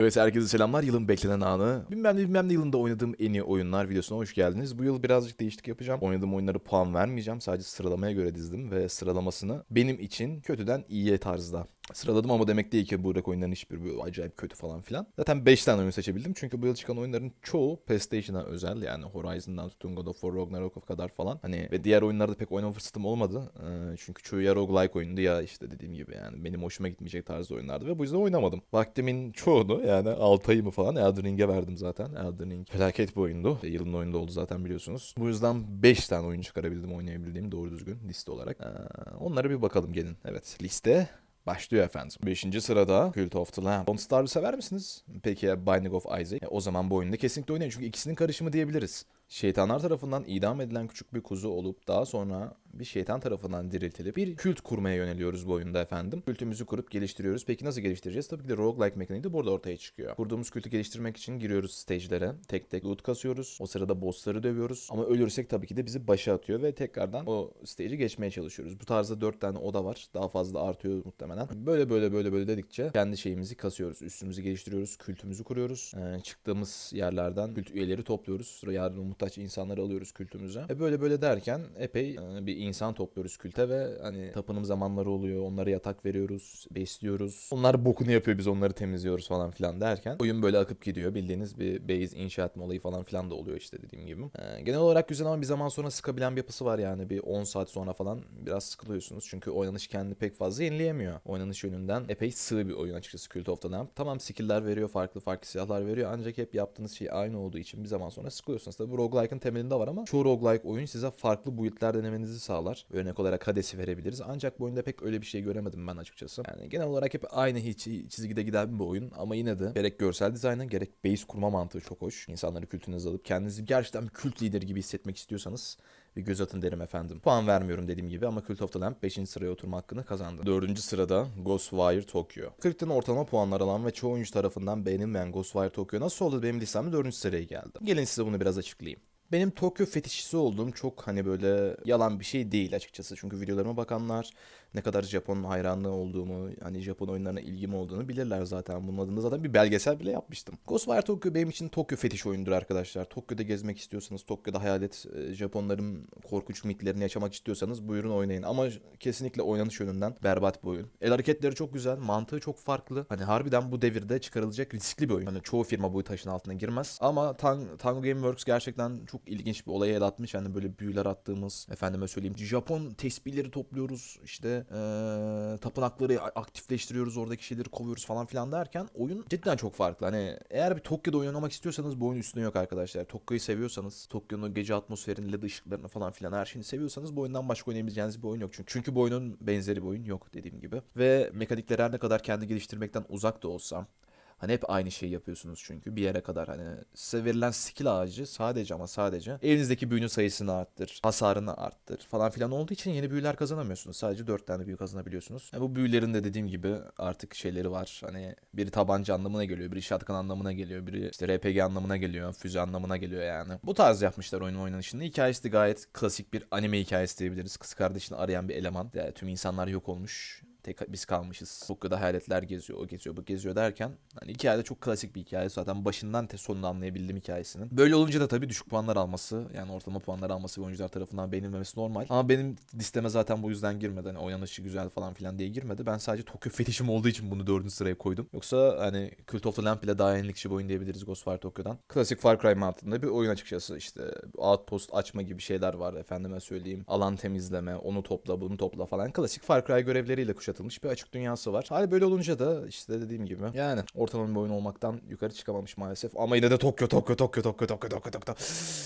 Evet herkese selamlar. Yılın beklenen anı. Bilmem ne bilmem ne yılında oynadığım en iyi oyunlar videosuna hoş geldiniz. Bu yıl birazcık değişiklik yapacağım. Oynadığım oyunları puan vermeyeceğim. Sadece sıralamaya göre dizdim ve sıralamasını benim için kötüden iyiye tarzda sıraladım ama demek değil ki buradaki oyunların hiçbiri böyle acayip kötü falan filan. Zaten 5 tane oyun seçebildim çünkü bu yıl çıkan oyunların çoğu PlayStation'a özel yani Horizon'dan tutun God of War, Ragnarok kadar falan. Hani ve diğer oyunlarda pek oynama fırsatım olmadı. Ee, çünkü çoğu ya roguelike oyundu ya işte dediğim gibi yani benim hoşuma gitmeyecek tarzda oyunlardı ve bu yüzden oynamadım. Vaktimin çoğunu yani 6 ayımı falan Elden Ring'e verdim zaten. Elden Ring felaket bir oyundu. Ve yılın oyunda oldu zaten biliyorsunuz. Bu yüzden 5 tane oyun çıkarabildim oynayabildiğim doğru düzgün liste olarak. Ee, onlara bir bakalım gelin. Evet liste Başlıyor efendim. 5. sırada Cult of the Lamb. Don't Starve'ı sever misiniz? Peki ya Binding of Isaac? E, o zaman bu oyunda kesinlikle oynayın çünkü ikisinin karışımı diyebiliriz. Şeytanlar tarafından idam edilen küçük bir kuzu olup daha sonra bir şeytan tarafından diriltilip bir kült kurmaya yöneliyoruz bu oyunda efendim. Kültümüzü kurup geliştiriyoruz. Peki nasıl geliştireceğiz? Tabii ki de roguelike mekaniği de burada ortaya çıkıyor. Kurduğumuz kültü geliştirmek için giriyoruz stage'lere. Tek tek loot kasıyoruz. O sırada bossları dövüyoruz. Ama ölürsek tabii ki de bizi başa atıyor ve tekrardan o stage'i geçmeye çalışıyoruz. Bu tarzda 4 tane oda var. Daha fazla artıyor muhtemelen. Böyle böyle böyle böyle dedikçe kendi şeyimizi kasıyoruz. Üstümüzü geliştiriyoruz. Kültümüzü kuruyoruz. Ee, çıktığımız yerlerden kült üyeleri topluyoruz. Yardıma muhtaç insanları alıyoruz kültümüze. E böyle böyle derken epey e, bir insan topluyoruz külte ve hani tapınım zamanları oluyor. Onlara yatak veriyoruz, besliyoruz. Onlar bokunu yapıyor biz onları temizliyoruz falan filan derken oyun böyle akıp gidiyor. Bildiğiniz bir base inşa etme olayı falan filan da oluyor işte dediğim gibi. Ee, genel olarak güzel ama bir zaman sonra sıkabilen bir yapısı var yani. Bir 10 saat sonra falan biraz sıkılıyorsunuz. Çünkü oynanış kendini pek fazla yenileyemiyor. Oynanış yönünden epey sığ bir oyun açıkçası Cult of the Lamb. Tamam skill'ler veriyor, farklı farklı silahlar veriyor. Ancak hep yaptığınız şey aynı olduğu için bir zaman sonra sıkılıyorsunuz. Tabii bu roguelike'ın temelinde var ama çoğu roguelike oyun size farklı build'ler denemenizi sağlar. Örnek olarak Hades'i verebiliriz. Ancak bu oyunda pek öyle bir şey göremedim ben açıkçası. Yani genel olarak hep aynı hiç çizgide giden bir oyun ama yine de gerek görsel dizaynı gerek base kurma mantığı çok hoş. İnsanları kültünüze alıp kendinizi gerçekten bir kült lideri gibi hissetmek istiyorsanız bir göz atın derim efendim. Puan vermiyorum dediğim gibi ama Cult of the Lamb 5. sıraya oturma hakkını kazandı. 4. sırada Ghostwire Tokyo. 40'tan ortalama puanlar alan ve çoğu oyuncu tarafından beğenilmeyen Ghostwire Tokyo nasıl oldu benim listemde 4. sıraya geldi. Gelin size bunu biraz açıklayayım. Benim Tokyo fetişçisi olduğum çok hani böyle yalan bir şey değil açıkçası. Çünkü videolarıma bakanlar ne kadar Japon hayranlığı olduğumu, hani Japon oyunlarına ilgim olduğunu bilirler zaten. Bunun adında zaten bir belgesel bile yapmıştım. Ghostwire Tokyo benim için Tokyo fetiş oyundur arkadaşlar. Tokyo'da gezmek istiyorsanız, Tokyo'da hayalet e, Japonların korkunç mitlerini yaşamak istiyorsanız buyurun oynayın. Ama kesinlikle oynanış yönünden berbat bir oyun. El hareketleri çok güzel, mantığı çok farklı. Hani harbiden bu devirde çıkarılacak riskli bir oyun. Hani çoğu firma bu taşın altına girmez. Ama Tang Tango Gameworks gerçekten çok ilginç bir olaya el atmış. Hani böyle büyüler attığımız, efendime söyleyeyim Japon tesbihleri topluyoruz. işte eee, tapınakları aktifleştiriyoruz. Oradaki şeyleri kovuyoruz falan filan derken oyun cidden çok farklı. Hani eğer bir Tokyo'da oynamak istiyorsanız bu oyun üstüne yok arkadaşlar. Tokyo'yu seviyorsanız, Tokyo'nun gece atmosferini, led ışıklarını falan filan her şeyini seviyorsanız bu oyundan başka oynayabileceğiniz bir oyun yok. Çünkü, çünkü bu oyunun benzeri bir oyun yok dediğim gibi. Ve mekanikler her ne kadar kendi geliştirmekten uzak da olsam Hani hep aynı şeyi yapıyorsunuz çünkü bir yere kadar hani size verilen skill ağacı sadece ama sadece elinizdeki büyünün sayısını arttır, hasarını arttır falan filan olduğu için yeni büyüler kazanamıyorsunuz. Sadece 4 tane büyü kazanabiliyorsunuz. Yani bu büyülerin de dediğim gibi artık şeyleri var. Hani biri tabanca anlamına geliyor, biri shotgun anlamına geliyor, biri işte RPG anlamına geliyor, füze anlamına geliyor yani. Bu tarz yapmışlar oyunun oynanışını. Hikayesi de gayet klasik bir anime hikayesi diyebiliriz. Kız kardeşini arayan bir eleman. Yani tüm insanlar yok olmuş. Tek biz kalmışız. Tokyo'da hayaletler geziyor, o geziyor, bu geziyor derken hani hikayede çok klasik bir hikaye. Zaten başından te sonunu anlayabildim hikayesinin. Böyle olunca da tabii düşük puanlar alması, yani ortalama puanlar alması ve oyuncular tarafından beğenilmemesi normal. Ama benim listeme zaten bu yüzden girmedi. Hani oynanışı güzel falan filan diye girmedi. Ben sadece Tokyo fetişim olduğu için bunu dördüncü sıraya koydum. Yoksa hani Cult of the Lamp ile daha yenilikçi bir oyun diyebiliriz Ghostwire Tokyo'dan. Klasik Far Cry mantığında bir oyun açıkçası. İşte outpost açma gibi şeyler var efendime söyleyeyim. Alan temizleme, onu topla, bunu topla falan. Klasik Far Cry görevleriyle kuşatılmış bir açık dünyası var. Hali böyle olunca da işte dediğim gibi yani ortalama bir oyun olmaktan yukarı çıkamamış maalesef. Ama yine de Tokyo, Tokyo, Tokyo, Tokyo, Tokyo, Tokyo, Tokyo.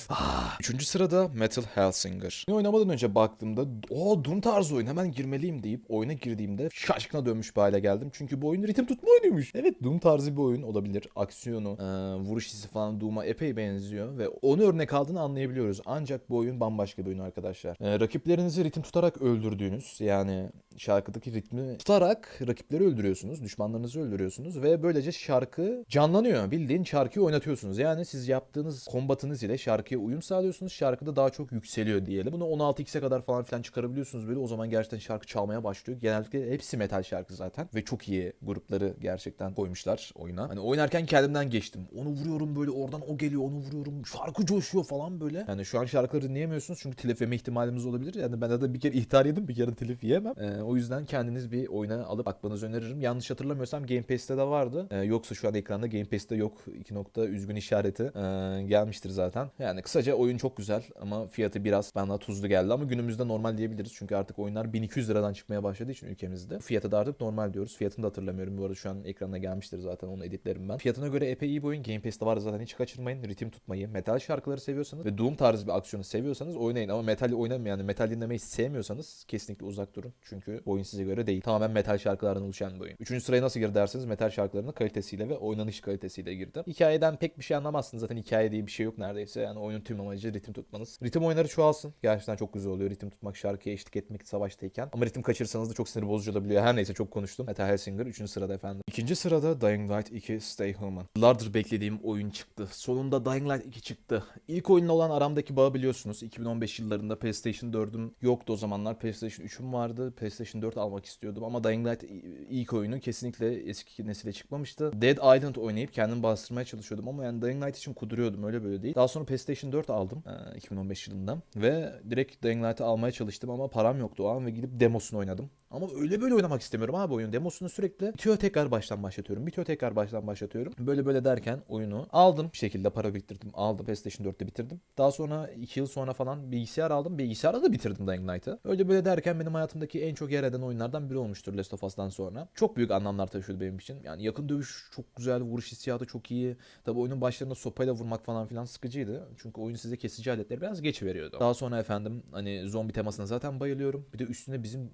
Ah. Üçüncü sırada Metal Hellsinger. Ne oynamadan önce baktığımda o Doom tarzı oyun hemen girmeliyim deyip oyuna girdiğimde şaşkına dönmüş bir hale geldim. Çünkü bu oyun ritim tutma oyunuymuş. Evet Doom tarzı bir oyun olabilir. Aksiyonu, e, vuruş hissi falan Doom'a epey benziyor ve onu örnek aldığını anlayabiliyoruz. Ancak bu oyun bambaşka bir oyun arkadaşlar. E, rakiplerinizi ritim tutarak öldürdüğünüz yani şarkıdaki ritmi tutarak rakipleri öldürüyorsunuz, düşmanlarınızı öldürüyorsunuz ve böylece şarkı canlanıyor. Bildiğin şarkıyı oynatıyorsunuz. Yani siz yaptığınız kombatınız ile şarkıya uyum sağlıyorsunuz. Şarkı da daha çok yükseliyor diyelim. Bunu 16x'e kadar falan filan çıkarabiliyorsunuz böyle. O zaman gerçekten şarkı çalmaya başlıyor. Genellikle hepsi metal şarkı zaten ve çok iyi grupları gerçekten koymuşlar oyuna. Hani oynarken kendimden geçtim. Onu vuruyorum böyle oradan o geliyor onu vuruyorum. Şarkı coşuyor falan böyle. Yani şu an şarkıları dinleyemiyorsunuz çünkü telif yeme ihtimalimiz olabilir. Yani ben de bir kere ihtar yedim bir kere telif yiyemem. Ee, o yüzden kendiniz bir oyuna alıp bakmanızı öneririm. Yanlış hatırlamıyorsam Game Pass'te de vardı. Ee, yoksa şu an ekranda Game Pass'te yok. 2 nokta üzgün işareti ee, gelmiştir zaten. Yani kısaca oyun çok güzel ama fiyatı biraz bana tuzlu geldi ama günümüzde normal diyebiliriz. Çünkü artık oyunlar 1200 liradan çıkmaya başladığı için ülkemizde. Fiyatı da artık normal diyoruz. Fiyatını da hatırlamıyorum. Bu arada şu an ekranda gelmiştir zaten onu editlerim ben. Fiyatına göre epey iyi bir oyun. Game Pass'te var zaten hiç kaçırmayın. Ritim tutmayı, metal şarkıları seviyorsanız ve Doom tarzı bir aksiyonu seviyorsanız oynayın. Ama metal oynamayan, yani metal dinlemeyi sevmiyorsanız kesinlikle uzak durun. Çünkü oyun size göre değil. Tamamen metal şarkılardan oluşan bir oyun. Üçüncü sıraya nasıl girdi derseniz metal şarkılarının kalitesiyle ve oynanış kalitesiyle girdi. Hikayeden pek bir şey anlamazsınız. Zaten hikaye diye bir şey yok neredeyse. Yani oyunun tüm amacı ritim tutmanız. Ritim oyunları çoğalsın. Gerçekten çok güzel oluyor. Ritim tutmak, şarkıya eşlik etmek savaştayken. Ama ritim kaçırsanız da çok sinir bozucu olabiliyor. Her neyse çok konuştum. Metal Hellsinger 3. sırada efendim. İkinci sırada Dying Light 2 Stay Human. Yıllardır beklediğim oyun çıktı. Sonunda Dying Light 2 çıktı. İlk oyunla olan aramdaki bağı biliyorsunuz. 2015 yıllarında PlayStation 4'üm yoktu o zamanlar. PlayStation 3'üm vardı. PlayStation 4 almak istiyordum ama Dying Light ilk oyunu kesinlikle eski nesile çıkmamıştı. Dead Island oynayıp kendimi bastırmaya çalışıyordum ama yani Dying Light için kuduruyordum öyle böyle değil. Daha sonra PlayStation 4 aldım e, 2015 yılında ve direkt Dying Light'ı almaya çalıştım ama param yoktu o an ve gidip demosunu oynadım. Ama öyle böyle oynamak istemiyorum abi oyun. Demosunu sürekli bitiyor tekrar baştan başlatıyorum. Bitiyor tekrar baştan başlatıyorum. Böyle böyle derken oyunu aldım. Bir şekilde para biriktirdim. Aldım. PlayStation 4'te bitirdim. Daha sonra 2 yıl sonra falan bilgisayar aldım. Bilgisayarda da bitirdim Dying Light'ı. Öyle böyle derken benim hayatımdaki en çok yer eden oyunlardan biri olmuştur Last of Us'tan sonra. Çok büyük anlamlar taşıyordu benim için. Yani yakın dövüş çok güzel. Vuruş hissiyatı çok iyi. Tabi oyunun başlarında sopayla vurmak falan filan sıkıcıydı. Çünkü oyun size kesici aletleri biraz geç veriyordu. Daha sonra efendim hani zombi temasına zaten bayılıyorum. Bir de üstüne bizim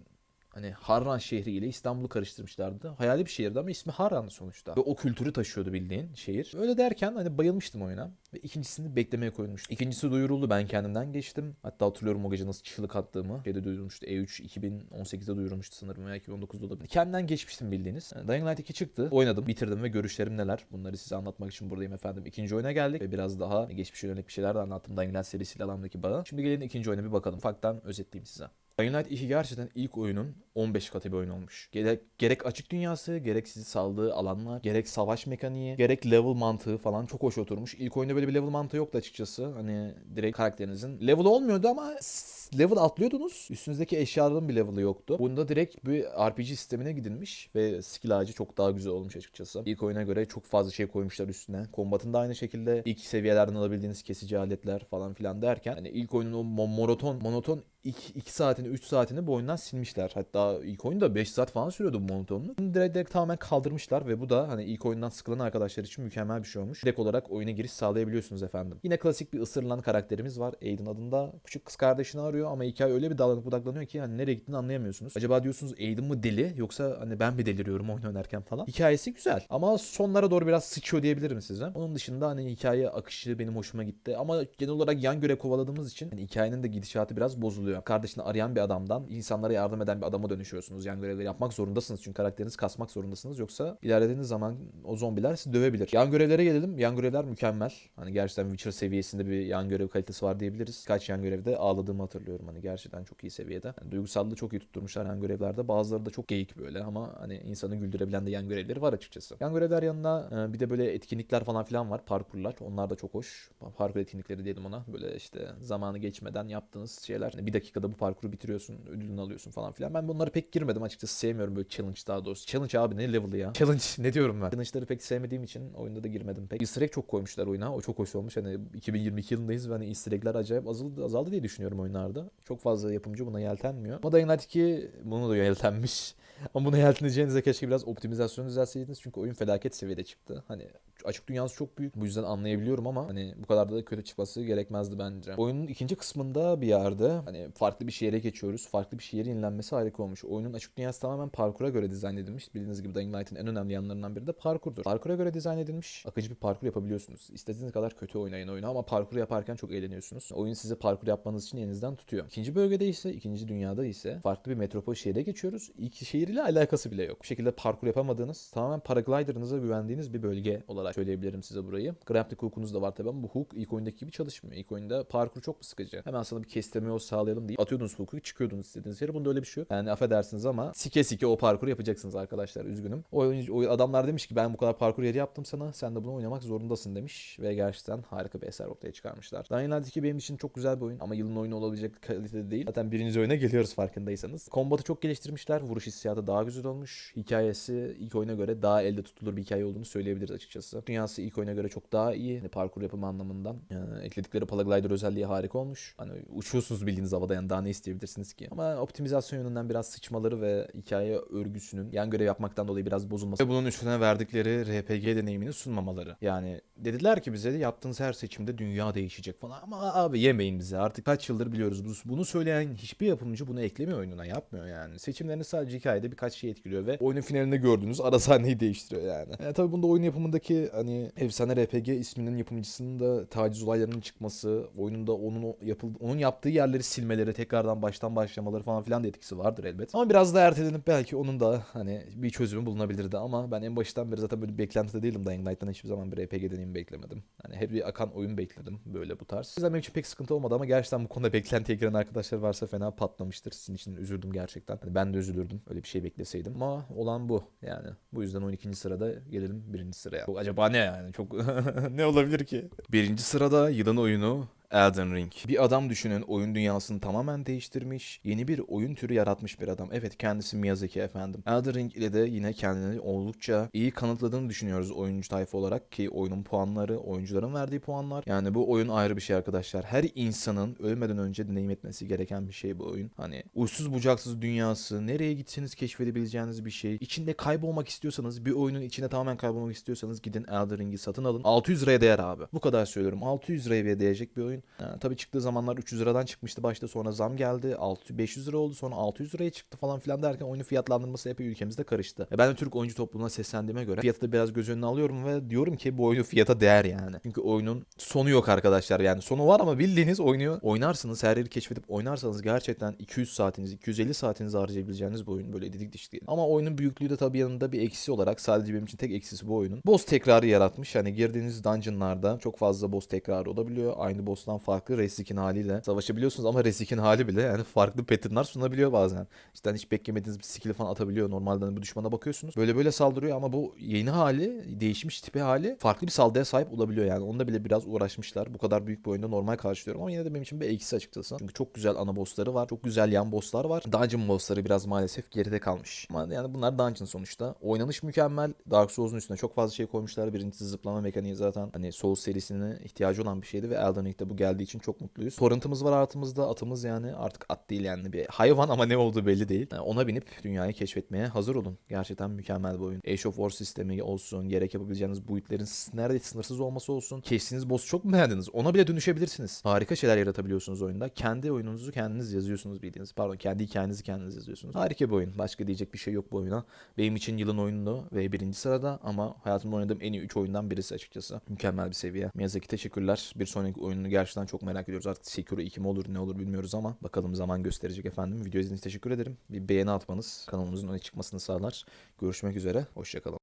Hani Harran şehri ile İstanbul'u karıştırmışlardı. Hayali bir şehirdi ama ismi Harran sonuçta. Ve o kültürü taşıyordu bildiğin şehir. Öyle derken hani bayılmıştım oyuna. Ve ikincisini beklemeye koymuştum. İkincisi duyuruldu ben kendimden geçtim. Hatta hatırlıyorum o gece nasıl çığlık attığımı. Şeyde duyurulmuştu. E3 2018'de duyurulmuştu sanırım veya 2019'da olabilir. Kendimden geçmiştim bildiğiniz. Yani Dying Light 2 çıktı. Oynadım, bitirdim ve görüşlerim neler. Bunları size anlatmak için buradayım efendim. İkinci oyuna geldik ve biraz daha geçmişe yönelik bir şeyler de anlattım Dying Light serisiyle alanındaki bağı. Şimdi gelin ikinci oyuna bir bakalım. Ufaktan özetleyeyim size. Dying Light 2 gerçekten ilk oyunun 15 katı bir oyun olmuş. Gerek, gerek açık dünyası, gerek sizi saldığı alanlar, gerek savaş mekaniği, gerek level mantığı falan çok hoş oturmuş. İlk oyunda böyle bir level mantığı yoktu açıkçası. Hani direkt karakterinizin level olmuyordu ama level atlıyordunuz. Üstünüzdeki eşyaların bir level'ı yoktu. Bunda direkt bir RPG sistemine gidilmiş ve skill ağacı çok daha güzel olmuş açıkçası. İlk oyuna göre çok fazla şey koymuşlar üstüne. Kombatın da aynı şekilde ilk seviyelerden alabildiğiniz kesici aletler falan filan derken hani ilk oyunun o mo- monoton monoton 2 saatini 3 saatini bu oyundan silmişler. Hatta ilk oyunda 5 saat falan sürüyordu monotonluk. Bunu direkt, direkt tamamen kaldırmışlar ve bu da hani ilk oyundan sıkılan arkadaşlar için mükemmel bir şey olmuş. Direkt olarak oyuna giriş sağlayabiliyorsunuz efendim. Yine klasik bir ısırılan karakterimiz var. Aiden adında. Küçük kız kardeşini arıyor ama hikaye öyle bir dağlanıp budaklanıyor ki hani nereye gittiğini anlayamıyorsunuz. Acaba diyorsunuz Aiden mı deli yoksa hani ben mi deliriyorum oyun oynarken falan. Hikayesi güzel ama sonlara doğru biraz sıçıyor diyebilirim size. Onun dışında hani hikaye akışı benim hoşuma gitti ama genel olarak yan görev kovaladığımız için hani hikayenin de gidişatı biraz bozuluyor. Kardeşini arayan bir adamdan insanlara yardım eden bir adama dönüşüyorsunuz. Yan görevleri yapmak zorundasınız çünkü karakterinizi kasmak zorundasınız. Yoksa ilerlediğiniz zaman o zombiler sizi dövebilir. Yan görevlere gelelim. Yan görevler mükemmel. Hani gerçekten Witcher seviyesinde bir yan görev kalitesi var diyebiliriz. Kaç yan görevde ağladığımı hatırlıyorum. Hani gerçekten çok iyi seviyede. Yani duygusallığı çok iyi tutturmuşlar yan görevlerde. Bazıları da çok geyik böyle ama hani insanı güldürebilen de yan görevleri var açıkçası. Yan görevler yanına e, bir de böyle etkinlikler falan filan var. Parkurlar. Onlar da çok hoş. Parkur etkinlikleri diyelim ona. Böyle işte zamanı geçmeden yaptığınız şeyler. Hani bir dakikada bu parkuru bitiriyorsun, ödülünü alıyorsun falan filan. Ben bunları pek girmedim açıkçası. Sevmiyorum böyle challenge daha doğrusu. Challenge abi ne level'ı ya? Challenge ne diyorum ben? Challenge'ları pek sevmediğim için oyunda da girmedim pek. Easter egg çok koymuşlar oyuna. O çok hoş olmuş. Hani 2022 yılındayız ve hani easter egg'ler acayip azaldı, azaldı diye düşünüyorum oyunlarda. Çok fazla yapımcı buna yeltenmiyor. Ama Dying Light 2 bunu da yeltenmiş. Ama buna yelteneceğinize keşke biraz optimizasyon düzelseydiniz. Çünkü oyun felaket seviyede çıktı. Hani Açık dünyası çok büyük. Bu yüzden anlayabiliyorum ama hani bu kadar da kötü çıkması gerekmezdi bence. Oyunun ikinci kısmında bir yerde hani farklı bir şehre geçiyoruz. Farklı bir şehir yenilenmesi harika olmuş. Oyunun açık dünyası tamamen parkura göre dizayn edilmiş. Bildiğiniz gibi Dying Light'ın en önemli yanlarından biri de parkurdur. Parkura göre dizayn edilmiş. Akıcı bir parkur yapabiliyorsunuz. İstediğiniz kadar kötü oynayın oyunu ama parkur yaparken çok eğleniyorsunuz. Oyun size parkur yapmanız için elinizden tutuyor. İkinci bölgede ise, ikinci dünyada ise farklı bir metropol şehre geçiyoruz. İlk şehirle alakası bile yok. Bu şekilde parkur yapamadığınız, tamamen paragliderınıza güvendiğiniz bir bölge olarak söyleyebilirim size burayı. Grappling hook'unuz da var tabii ama bu hook ilk oyundaki gibi çalışmıyor. İlk oyunda parkur çok sıkıcı. Hemen sana bir kestirme yol sağlayalım deyip atıyordunuz hook'u çıkıyordunuz istediğiniz yere. Bunda öyle bir şey yok. Yani affedersiniz ama sike sike o parkuru yapacaksınız arkadaşlar. Üzgünüm. O, o adamlar demiş ki ben bu kadar parkur yeri yaptım sana. Sen de bunu oynamak zorundasın demiş. Ve gerçekten harika bir eser ortaya çıkarmışlar. Dying Light 2 benim için çok güzel bir oyun ama yılın oyunu olabilecek kalitede değil. Zaten birinci oyuna geliyoruz farkındaysanız. Kombatı çok geliştirmişler. Vuruş hissiyatı daha güzel olmuş. Hikayesi ilk oyuna göre daha elde tutulur bir hikaye olduğunu söyleyebiliriz açıkçası. Dünyası ilk oyuna göre çok daha iyi. Hani parkur yapımı anlamından. Yani ekledikleri paraglider özelliği harika olmuş. Hani uçuyorsunuz bildiğiniz havada yani daha ne isteyebilirsiniz ki? Ama optimizasyon yönünden biraz sıçmaları ve hikaye örgüsünün yan görev yapmaktan dolayı biraz bozulması. Ve bunun üstüne verdikleri RPG deneyimini sunmamaları. Yani dediler ki bize yaptığınız her seçimde dünya değişecek falan. Ama abi yemeyin bize artık kaç yıldır biliyoruz. Bu- Bunu söyleyen hiçbir yapımcı bunu eklemiyor oyununa yapmıyor yani. Seçimlerini sadece hikayede birkaç şey etkiliyor ve oyunun finalinde gördüğünüz ara sahneyi değiştiriyor yani. yani tabii bunda oyun yapımındaki hani efsane RPG isminin yapımcısının da taciz olaylarının çıkması, oyununda onun yapıldı, onun yaptığı yerleri silmeleri, tekrardan baştan başlamaları falan filan da etkisi vardır elbet. Ama biraz da ertelenip belki onun da hani bir çözümü bulunabilirdi ama ben en baştan beri zaten böyle beklentide değilim Dying Light'tan hiçbir zaman bir RPG deneyimi beklemedim. Hani hep bir akan oyun bekledim böyle bu tarz. Benim için pek sıkıntı olmadı ama gerçekten bu konuda beklentiye giren arkadaşlar varsa fena patlamıştır. Sizin için üzüldüm gerçekten. Hani ben de üzülürdüm öyle bir şey bekleseydim. Ama olan bu yani. Bu yüzden 12. sırada gelelim birinci sıraya. Acaba ne yani? Çok ne olabilir ki? Birinci sırada yılın oyunu Elden Ring. Bir adam düşünün oyun dünyasını tamamen değiştirmiş, yeni bir oyun türü yaratmış bir adam. Evet kendisi Miyazaki efendim. Elden Ring ile de yine kendini oldukça iyi kanıtladığını düşünüyoruz oyuncu tayfa olarak ki oyunun puanları, oyuncuların verdiği puanlar. Yani bu oyun ayrı bir şey arkadaşlar. Her insanın ölmeden önce deneyim etmesi gereken bir şey bu oyun. Hani uçsuz bucaksız dünyası, nereye gitseniz keşfedebileceğiniz bir şey. İçinde kaybolmak istiyorsanız, bir oyunun içine tamamen kaybolmak istiyorsanız gidin Elden Ring'i satın alın. 600 liraya değer abi. Bu kadar söylüyorum. 600 liraya değecek bir oyun. Yani tabii çıktığı zamanlar 300 liradan çıkmıştı başta sonra zam geldi. 600, 500 lira oldu sonra 600 liraya çıktı falan filan derken oyunun fiyatlandırması hep ülkemizde karıştı. E ben de Türk oyuncu topluluğuna seslendiğime göre fiyatı da biraz göz önüne alıyorum ve diyorum ki bu oyunu fiyata değer yani. Çünkü oyunun sonu yok arkadaşlar yani sonu var ama bildiğiniz oyunu oynarsınız her yeri keşfedip oynarsanız gerçekten 200 saatiniz 250 saatinizi harcayabileceğiniz bir oyun böyle didik diş. Ama oyunun büyüklüğü de tabii yanında bir eksi olarak sadece benim için tek eksisi bu oyunun. Boss tekrarı yaratmış. Yani girdiğiniz dungeonlarda çok fazla boss tekrarı olabiliyor. Aynı boss'tan farklı Resik'in haliyle savaşabiliyorsunuz ama Resik'in hali bile yani farklı patternlar sunabiliyor bazen. İşte hiç beklemediğiniz bir skill falan atabiliyor. Normalde hani bu düşmana bakıyorsunuz. Böyle böyle saldırıyor ama bu yeni hali, değişmiş tipi hali farklı bir saldırıya sahip olabiliyor yani. Onda bile biraz uğraşmışlar. Bu kadar büyük bir oyunda normal karşılıyorum ama yine de benim için bir eksi açıkçası. Çünkü çok güzel ana bossları var. Çok güzel yan bosslar var. Dungeon bossları biraz maalesef geride kalmış. Ama yani bunlar dungeon sonuçta. Oynanış mükemmel. Dark Souls'un üstüne çok fazla şey koymuşlar. Birincisi zıplama mekaniği zaten hani Souls serisine ihtiyacı olan bir şeydi ve Elden Ring'de bu geldiği için çok mutluyuz. Torrent'ımız var altımızda. Atımız yani artık at değil yani bir hayvan ama ne olduğu belli değil. Yani ona binip dünyayı keşfetmeye hazır olun. Gerçekten mükemmel bir oyun. Age of War sistemi olsun. Gerek yapabileceğiniz boyutların neredeyse sınırsız olması olsun. Kestiğiniz boss'u çok mu beğendiniz? Ona bile dönüşebilirsiniz. Harika şeyler yaratabiliyorsunuz oyunda. Kendi oyununuzu kendiniz yazıyorsunuz bildiğiniz. Pardon kendi hikayenizi kendiniz yazıyorsunuz. Harika bir oyun. Başka diyecek bir şey yok bu oyuna. Benim için yılın oyunu ve birinci sırada ama hayatımda oynadığım en iyi 3 oyundan birisi açıkçası. Mükemmel bir seviye. Miyazaki teşekkürler. Bir sonraki oyununu gerçekten çok merak ediyoruz. Artık Sekiro 2 mi olur ne olur bilmiyoruz ama bakalım zaman gösterecek efendim. Video izlediğiniz için teşekkür ederim. Bir beğeni atmanız kanalımızın öne çıkmasını sağlar. Görüşmek üzere. Hoşçakalın.